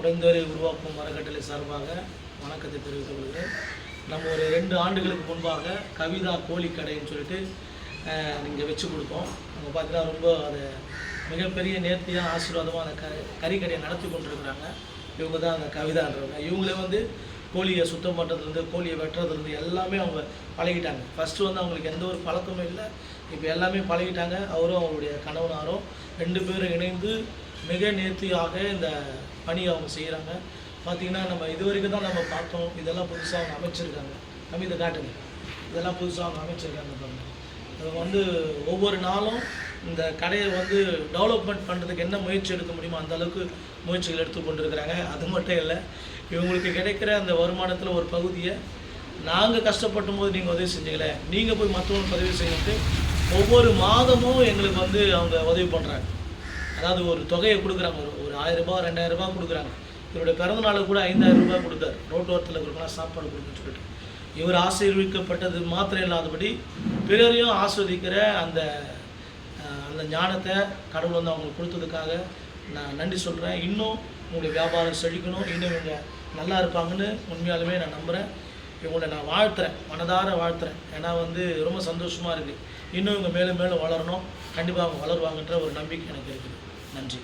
உடைந்தோரை உருவாக்கும் அறக்கட்டளை சார்பாக வணக்கத்தை தெரிவித்துக் கொள்கிறேன். நம்ம ஒரு ரெண்டு ஆண்டுகளுக்கு முன்பாக கவிதா கோழிக்கடைன்னு சொல்லிட்டு நீங்கள் வச்சு கொடுத்தோம். அங்கே பார்த்தீங்கன்னா ரொம்ப அது மிகப்பெரிய நேர்த்தியாக ஆசீர்வாதமாக அந்த க கறிக்கடையை நடத்தி கொண்டிருக்கிறாங்க. இவங்க தான் அந்த கவிதான்றவங்க. இவங்களே வந்து கோழியை சுத்தம் பண்ணுறதுலேருந்து கோழியை வெட்டுறதுலேருந்து எல்லாமே அவங்க பழகிட்டாங்க. ஃபஸ்ட்டு வந்து அவங்களுக்கு எந்த ஒரு பழக்கமும் இல்லை. இப்போ எல்லாமே பழகிட்டாங்க. அவரும் அவருடைய கணவனாரும் ரெண்டு பேரும் இணைந்து மிக நேர்த்தியாக இந்த பணியை அவங்க செய்கிறாங்க பார்த்தீங்கன்னா நம்ம இது வரைக்கும் தான் நம்ம பார்த்தோம். இதெல்லாம் புதுசாக அவங்க அமைச்சிருக்காங்க. நம்ம இதை காட்டுங்க. இதெல்லாம் புதுசாக அவங்க அமைச்சிருக்காங்க பாருங்கள் இவங்க வந்து ஒவ்வொரு நாளும் இந்த கடையை வந்து டெவலப்மெண்ட் பண்ணுறதுக்கு என்ன முயற்சி எடுக்க முடியுமோ அந்த அளவுக்கு முயற்சிகள் எடுத்து கொண்டிருக்கிறாங்க. அது மட்டும் இல்லை இவங்களுக்கு கிடைக்கிற அந்த வருமானத்தில் ஒரு பகுதியை நாங்கள் கஷ்டப்படும் போது நீங்கள் உதவி செஞ்சீங்களே நீங்கள் போய் மற்றவங்களுக்கு உதவி செய்யிட்டு ஒவ்வொரு மாதமும் எங்களுக்கு வந்து அவங்க உதவி பண்ணுறாங்க அதாவது ஒரு தொகையை கொடுக்குறாங்க ஒரு ஒரு ஆயிரம் ரூபாய் ரெண்டாயிரம் ரூபாய் கொடுக்குறாங்க. இவருடைய பிறந்த கூட ஐந்தாயிரம் ரூபாய் கொடுத்தார். ரோட்டு ஓரத்தில் கொடுக்கலாம் சாப்பாடு கொடுக்குன்னு சொல்லிட்டு. இவர் ஆசீர்விக்கப்பட்டது மாத்திரம் இல்லாதபடி பிறரையும் ஆஸ்வதிக்கிற அந்த அந்த ஞானத்தை கடவுள் வந்து அவங்களுக்கு கொடுத்ததுக்காக நான் நன்றி சொல்கிறேன் இன்னும் உங்களுடைய வியாபாரம் செழிக்கணும். இன்னும் இவங்க நல்லா இருப்பாங்கன்னு உண்மையாலுமே நான் நம்புகிறேன் இவங்களை நான் வாழ்த்துறேன். மனதார வாழ்த்துறேன். ஏன்னா வந்து ரொம்ப சந்தோஷமாக இருக்குது இன்னும் இவங்க மேலும் மேலும் வளரணும். கண்டிப்பாக அவங்க வளருவாங்கன்ற ஒரு நம்பிக்கை எனக்கு இருக்குது. நன்றி.